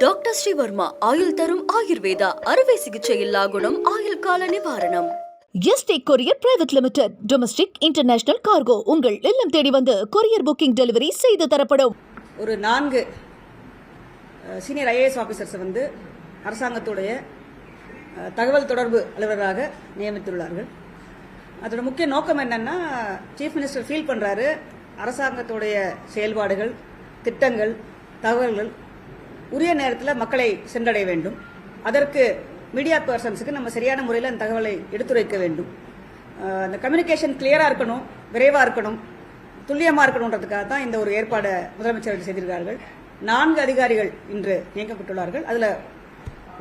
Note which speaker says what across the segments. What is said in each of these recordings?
Speaker 1: Doctor Sreevarma ஆயுள் தரும் ஆயுர்வேதா அறுவை சிகிச்சை இல்லா குணம் ஆயுள் கால நிவாரணம்.
Speaker 2: ST courier private limited domestic international cargo உங்கள் இல்லம் தேடி வந்து கொரியர் புக்கிங் டெலிவரி செய்து தரப்படும்.
Speaker 3: ஒரு நான்கு சீனியர் ஐஏஎஸ் ஆஃபீஸர்ஸை வந்து அரசாங்கத்துடைய தகவல் தொடர்பு அலுவலராக நியமித்துள்ளார்கள். அதோட முக்கிய நோக்கம் என்னன்னா சீஃப் மினிஸ்டர் ஃபீல் பண்றாரு. அரசாங்கத்துடைய செயல்பாடுகள் திட்டங்கள் தகவல்கள் உரிய நேரத்தில் மக்களை சென்றடைய வேண்டும். அதற்கு மீடியா பர்சன்ஸுக்கு நம்ம சரியான முறையில் அந்த தகவலை எடுத்துரைக்க வேண்டும். அந்த கம்யூனிகேஷன் கிளியராக இருக்கணும் விரைவாக இருக்கணும் துல்லியமாக இருக்கணுன்றதுக்காக தான் இந்த ஒரு ஏற்பாடை முதலமைச்சர் செய்திருக்கார்கள் நான்கு அதிகாரிகள் இன்று நியமிக்கப்பட்டுள்ளார்கள். அதில்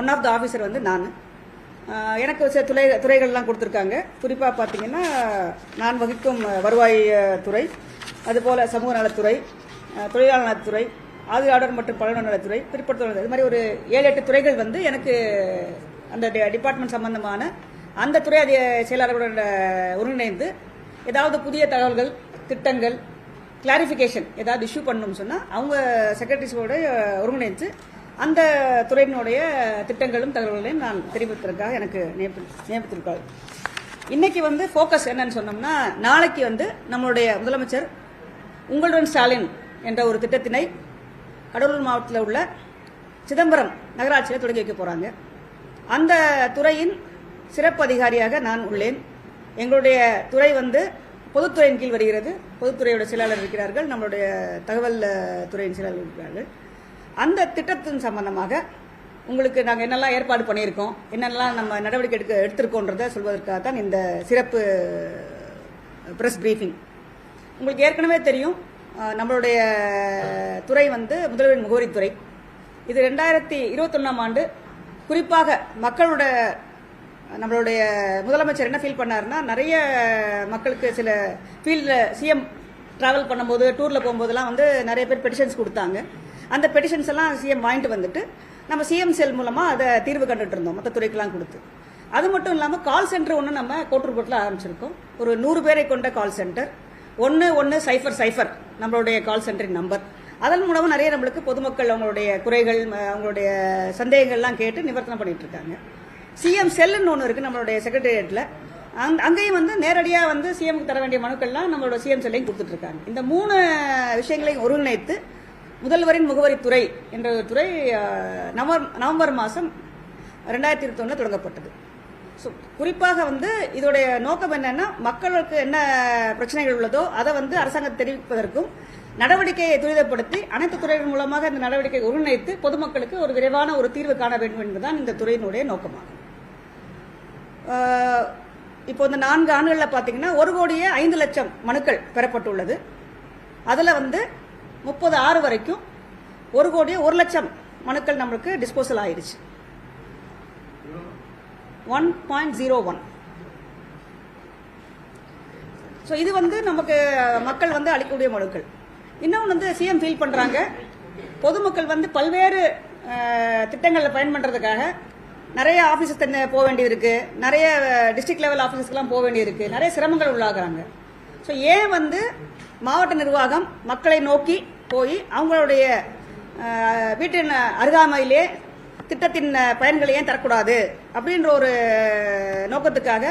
Speaker 3: ஒன் ஆஃப் த ஆஃபீஸர் வந்து நான். எனக்கு சில துறை துறைகள்லாம் கொடுத்துருக்காங்க. குறிப்பாக பார்த்தீங்கன்னா நான் வகிக்கும் வருவாய் துறை அதுபோல் சமூக நலத்துறை தொழிலாளர் நலத்துறை ஆவியாளர் மற்றும் பலன நலத்துறை பிற்படுத்துதல் இது மாதிரி ஒரு ஏழு எட்டு துறைகள் வந்து எனக்கு அந்த டி- டிபார்ட்மெண்ட் சம்பந்தமான அந்த துறை அதி செயலாளர்களுடன் ஒருங்கிணைந்து ஏதாவது புதிய தகவல்கள் திட்டங்கள் கிளாரிஃபிகேஷன் ஏதாவது இஷ்யூ பண்ணணும்னு சொன்னால் அவங்க செக்ரட்டரிஸோட ஒருங்கிணைந்து அந்த துறையினுடைய திட்டங்களும் தகவல்களையும் நான் தெரிவிப்பதற்காக எனக்கு நியமி- நியமித்திருக்காள். இன்னைக்கு வந்து ஃபோக்கஸ் என்னன்னு சொன்னோம்னா நாளைக்கு வந்து நம்மளுடைய முதலமைச்சர் உங்களுடன் ஸ்டாலின் என்ற ஒரு திட்டத்தினை கடலூர் மாவட்டத்தில் உள்ள சிதம்பரம் நகராட்சியில் தொடங்கி வைக்க போறாங்க. அந்த துறையின் சிறப்பு அதிகாரியாக நான் உள்ளேன். எங்களுடைய துறை வந்து பொதுத்துறையின் கீழ் வருகிறது. பொதுத்துறையோட செயலாளர் இருக்கிறார்கள். நம்மளுடைய தகவல் துறையின் செயலாளர் இருக்கிறார்கள். அந்த திட்டத்தின் சம்பந்தமாக உங்களுக்கு நாங்கள் என்னெல்லாம் ஏற்பாடு பண்ணியிருக்கோம் என்னெல்லாம் நம்ம நடவடிக்கை எடுக்க எடுத்திருக்கோன்றதை சொல்வதற்காக தான் இந்த சிறப்பு ப்ரெஸ் பிரீஃபிங். உங்களுக்கு ஏற்கனவே தெரியும் நம்மளுடைய துறை வந்து முதல்வரின் முகவரித்துறை. இது ரெண்டாயிரத்தி இருபத்தொன்னாம் ஆண்டு. குறிப்பாக மக்களோட நம்மளுடைய முதலமைச்சர் என்ன ஃபீல் பண்ணாருன்னா நிறைய மக்களுக்கு சில ஃபீல்டில் சிஎம் ட்ராவல் பண்ணும்போது டூரில் போகும்போதெல்லாம் வந்து நிறைய பேர் பெட்டிஷன்ஸ் கொடுத்தாங்க. அந்த பெட்டிஷன்ஸ் எல்லாம் சிஎம் வாங்கிட்டு வந்துட்டு நம்ம சிஎம் செல் மூலமாக அதை தீர்வு கண்டுட்டு இருந்தோம் மற்ற துறைக்கெல்லாம் கொடுத்து. அது மட்டும் இல்லாமல் கால் சென்டர் ஒன்று நம்ம கோட்டூர்புரத்தில் ஆரம்பிச்சிருக்கோம். ஒரு நூறு பேரை கொண்ட கால் சென்டர் ஒன்று ஒன்று சைஃபர் சைஃபர் நம்மளுடைய கால் சென்டரின் நம்பர் அதன் மூலமாக நிறைய நம்மளுக்கு பொதுமக்கள் அவங்களுடைய குறைகள் அவங்களுடைய சந்தேகங்கள்லாம் கேட்டு நிவர்த்தனம் பண்ணிட்டு இருக்காங்க. சிஎம் செல்லுன்னு ஒன்று இருக்குது நம்மளுடைய செக்ரட்டேரியட்டில் அங் அங்கேயும் வந்து நேரடியாக வந்து சிஎம்க்கு தர வேண்டிய மனுக்கள்லாம் நம்மளோட சிஎம் செல்லையும் கொடுத்துட்ருக்காங்க இந்த மூணு விஷயங்களையும் ஒருங்கிணைத்து முதல்வரின் முகவரித்துறை என்ற ஒரு துறை நவம்பர் நவம்பர் மாதம் ரெண்டாயிரத்தி இருபத்தொன்னில் தொடங்கப்பட்டது. ஸோ குறிப்பாக வந்து இதோடைய நோக்கம் என்னன்னா மக்களுக்கு என்ன பிரச்சனைகள் உள்ளதோ அதை வந்து அரசாங்கம் தெரிவிப்பதற்கும் நடவடிக்கையை துரிதப்படுத்தி அனைத்து துறைகள் மூலமாக இந்த நடவடிக்கை ஒருங்கிணைத்து பொதுமக்களுக்கு ஒரு விரைவான ஒரு தீர்வு காண வேண்டும் என்பதுதான் இந்த துறையினுடைய நோக்கமாகும். இப்போ இந்த நான்கு ஆண்டுகளில் பார்த்தீங்கன்னா ஒரு கோடியே ஐந்து லட்சம் மனுக்கள் பெறப்பட்டுள்ளது. அதில் வந்து முப்பது ஆறு வரைக்கும் ஒரு கோடியே ஒரு லட்சம் மனுக்கள் நம்மளுக்கு டிஸ்போசல் ஆயிடுச்சு. One point zero one so இது வந்து நமக்கு மக்கள் வந்து அளிக்கக்கூடிய மனுக்கள். இன்னொன்று வந்து சிஎம் ஃபீல் பண்ணுறாங்க பொதுமக்கள் வந்து பல்வேறு திட்டங்களில் பயன் பண்ணுறதுக்காக நிறைய ஆஃபீஸ் தன்னை போக வேண்டியது நிறைய டிஸ்ட்ரிக்ட் லெவல் ஆஃபீஸஸ்க்கெலாம் போக வேண்டியது இருக்குது நிறைய சிரமங்கள் உள்ளாகுறாங்க. ஸோ ஏன் வந்து மாவட்ட நிர்வாகம் மக்களை நோக்கி போய் அவங்களுடைய வீட்டின் அருகாமையிலே திட்டத்தின் பயன்களை ஏன் தரக்கூடாது? அப்படின்ற ஒரு நோக்கத்துக்காக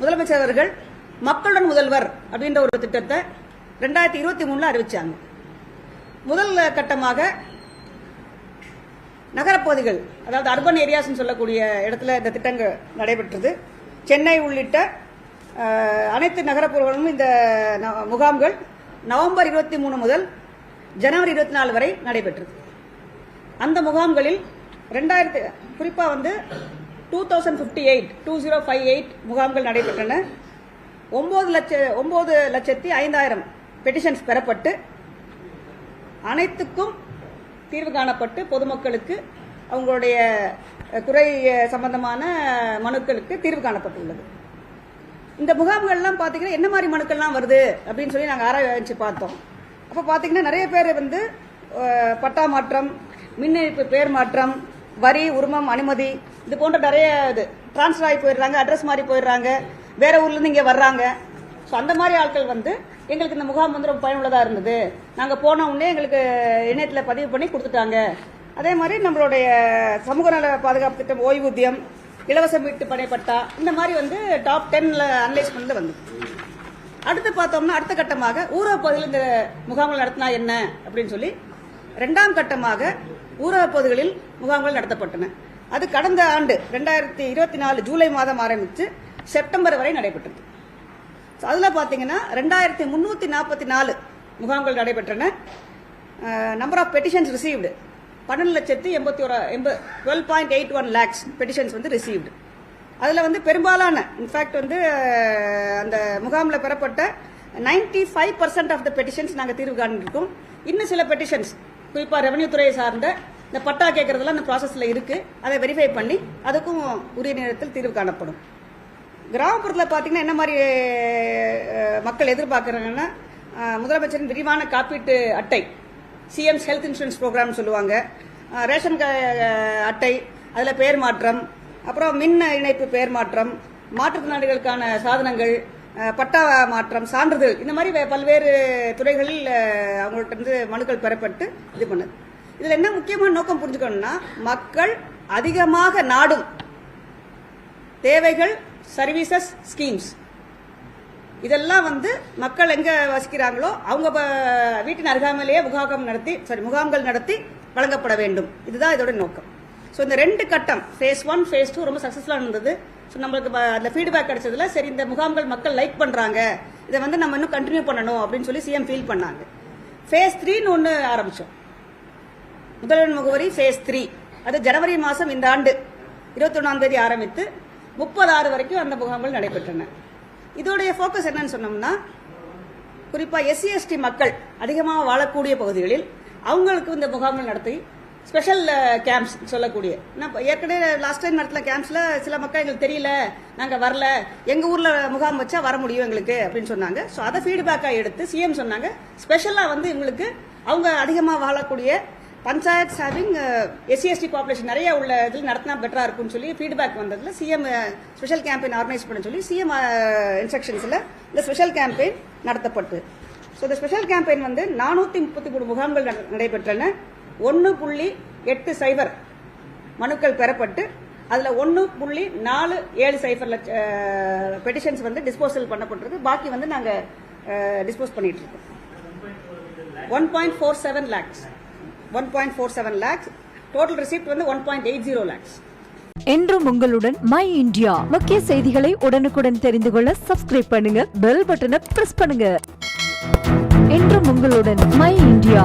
Speaker 3: முதலமைச்சர் அவர்கள் மக்களுடன் முதல்வர் அப்படின்ற ஒரு திட்டத்தை ரெண்டாயிரத்தி இருபத்தி மூணுல அறிவிச்சாங்க. முதல் கட்டமாக நகரப்பகுதிகள் அதாவது அர்பன் ஏரியாஸ்னு சொல்லக்கூடிய இடத்துல இந்த திட்டங்கள் நடைபெற்றது. சென்னை உள்ளிட்ட அனைத்து நகரப்புறங்களும் இந்த ந- முகாம்கள் நவம்பர் இருபத்தி மூணு முதல் ஜனவரி இருபத்தி நாலு வரை நடைபெற்றது. அந்த முகாம்களில் ரெண்டாயிரத்து குறிப்பாக வந்து two thousand fifty eight two zero five eight முகாம்கள் நடைபெற்றன. ஒம்பது லட்ச ஒம்பது லட்சத்தி ஐந்தாயிரம் பெட்டிஷன்ஸ் பெறப்பட்டு அனைத்துக்கும் தீர்வு காணப்பட்டு பொதுமக்களுக்கு அவங்களுடைய குறை சம்பந்தமான மனுக்களுக்கு தீர்வு காணப்பட்டுள்ளது. இந்த முகாம்கள்லாம் பார்த்தீங்கன்னா என்ன மாதிரி மனுக்கள்லாம் வருது அப்படின்னு சொல்லி நாங்கள் ஆராய்ச்சி பார்த்தோம். அப்போ பார்த்தீங்கன்னா நிறைய பேர் வந்து பட்டா மாற்றம் மின் இணைப்பு பேர் மாற்றம் வரி உரிமம் அனுமதி இது போன்ற நிறைய இது. டிரான்ஸ்ஃபர் ஆகி போயிடுறாங்க அட்ரஸ் மாறி போயிடுறாங்க வேற ஊர்லேருந்து இங்கே வர்றாங்க. ஸோ அந்த மாதிரி ஆட்கள் வந்து எங்களுக்கு இந்த முகாம் வந்து ரொம்ப பயனுள்ளதாக இருந்தது. நாங்கள் போன உடனே எங்களுக்கு இணையத்தில் பதிவு பண்ணி கொடுத்துட்டாங்க. அதே மாதிரி நம்மளுடைய சமூக நல பாதுகாப்பு திட்டம் ஓய்வூதியம் இலவச வீட்டு படைப்பட்டா இந்த மாதிரி வந்து டாப் டென்ல அனலைஸ் பண்ணது வந்து. அடுத்து பார்த்தோம்னா அடுத்த கட்டமாக ஊரக பகுதியில் இந்த முகாம்கள் நடத்தினா என்ன அப்படின்னு சொல்லி ரெண்டாம் கட்டமாக ஊரக பகுதிகளில் முகாம்கள் நடத்தப்பட்டன. அது கடந்த ஆண்டு ரெண்டாயிரத்தி இருபத்தி நாலு ஜூலை மாதம் ஆரம்பித்து செப்டம்பர் வரை நடைபெற்றது. ஸோ அதில் பார்த்தீங்கன்னா ரெண்டாயிரத்தி முந்நூற்றி நாற்பத்தி நாலு முகாம்கள் நடைபெற்றன. நம்பர் ஆஃப் பெட்டிஷன்ஸ் ரிசீவ்டு பன்னெண்டு லட்சத்து எண்பத்தி ஒரு எண்பது twelve point eight one lakhs petitions வந்து ரிசீவ்டு அதில் வந்து பெரும்பாலான இன்ஃபேக்ட் வந்து அந்த முகாமில் பெறப்பட்ட ninety five percent of the petitions நாங்கள் தீர்வு காணிருக்கோம் இன்னும் சில பெட்டிஷன்ஸ் குறிப்பாக ரெவன்யூ துறையை சார்ந்த இந்த பட்டா கேட்கறதெல்லாம் அந்த ப்ராசஸில் இருக்குது அதை வெரிஃபை பண்ணி அதுக்கும் உரிய நேரத்தில் தீர்வு காணப்படும். கிராமப்புறத்தில் பார்த்தீங்கன்னா என்ன மாதிரி மக்கள் எதிர்பார்க்குறாங்கன்னா முதலமைச்சரின் விரிவான காப்பீட்டு அட்டை சிஎம்ஸ் ஹெல்த் இன்சூரன்ஸ் ப்ரோக்ராம்னு சொல்லுவாங்க. ரேஷன் க- அட்டை அதில் பெயர் மாற்றம் அப்புறம் மின் இணைப்பு பெயர் மாற்றம் மாற்றுத்திறனாளிகளுக்கான சாதனங்கள் பட்டா மாற்றம் சான்றிதழ் இந்த மாதிரி பல்வேறு துறைகளில் அவங்கள்ட்ட இருந்து மனுக்கள் பெறப்பட்டு இது பண்ணுது. இதில் என்ன முக்கியமான நோக்கம் புரிஞ்சுக்கணும்னா மக்கள் அதிகமாக நாடும் தேவைகள் சர்வீசஸ் ஸ்கீம்ஸ் இதெல்லாம் வந்து மக்கள் எங்க வசிக்கிறாங்களோ அவங்க ப- வீட்டின் அருகாமையிலேயே முகாம் நடத்தி சாரி முகாம்கள் நடத்தி வழங்கப்பட வேண்டும். இதுதான் இதோட நோக்கம். ஸோ இந்த ரெண்டு கட்டம் ஃபேஸ் ஒன் ஃபேஸ் டூ ரொம்ப சக்ஸஸ்ஃபுல்லாக இருந்தது ஸோ நம்மளுக்கு அந்த ஃபீட்பேக் கிடைச்சதுல சரி இந்த முகாம்கள் மக்கள் லைக் பண்ணுறாங்க இதை வந்து நம்ம இன்னும் கண்டினியூ பண்ணணும் அப்படின்னு சொல்லி சிஎம் ஃபீல் பண்ணாங்க. ஃபேஸ் த்ரீன்னு ஒன்று ஆரம்பித்தோம் முதல்வன் முகவரி ஃபேஸ் த்ரீ அது ஜனவரி மாதம் இந்த ஆண்டு. இருபத்தி தேதி ஆரம்பித்து முப்பது ஆறு வரைக்கும் அந்த முகாம்கள் நடைபெற்றன. இதோடைய ஃபோக்கஸ் என்னன்னு சொன்னோம்னா குறிப்பாக எஸ்சி எஸ்டி மக்கள் அதிகமாக வாழக்கூடிய பகுதிகளில் அவங்களுக்கு இந்த முகாம்கள் நடத்தி ஸ்பெஷல் கேம்ப்ஸ் uh, சொல்லக்கூடிய. நான் ஏற்கனவே லாஸ்ட் டைம் நடத்தின கேம்ப்ஸில் சில மக்கள் எங்களுக்கு தெரியல நாங்கள் வரல எங்கள் ஊரில் முகாம் வச்சா வர முடியும் எங்களுக்கு அப்படின்னு சொன்னாங்க. ஸோ அதை ஃபீட்பேக்காக எடுத்து சிஎம் சொன்னாங்க. ஸ்பெஷலாக வந்து இவங்களுக்கு அவங்க அதிகமாக வாழக்கூடிய பஞ்சாயத் ஹேவிங் எஸ்சிஎஸ்டி பாப்புலேஷன் நிறைய உள்ள இதில் நடத்தினா பெட்டராக இருக்கும்னு சொல்லி ஃபீட்பேக் வந்ததில் சிஎம் ஸ்பெஷல் கேம்பெயின் ஆர்கனைஸ் பண்ண சொல்லி சிஎம் இன்ஸ்ட்ரக்ஷன்ஸில் uh, இந்த ஸ்பெஷல் கேம்பெயின் நடத்தப்பட்டு. ஸோ இந்த ஸ்பெஷல் கேம்பெயின் வந்து நானூற்றி முப்பத்தி மூணு முகாம்கள் நடைபெற்றன. ஒன்று புள்ளி எட்டு சைபர் மனுக்கள் பெறப்பட்டு அதில் ஒன்று புள்ளி நாலு ஏழு சைஃபர் லட்ச பெட்டிஷன்ஸ் வந்து டிஸ்போசல் பண்ணப்பட்டிருக்கு. பாக்கி வந்து நாங்கள் டிஸ்போஸ் பண்ணிட்டு இருக்கோம் one point four seven lakhs one point four seven lakhs total receipt வந்து one point eight zero lakhs
Speaker 4: என்றும் உங்களுடன் மை இந்தியா. முக்கிய செய்திகளை உடனுக்குடன் தெரிந்து கொள்ள சப்ஸ்கிரைப் பண்ணுங்க பெல் பட்டனை பிரஸ் பண்ணுங்க. என்றும் உங்களுடன் மை இந்தியா.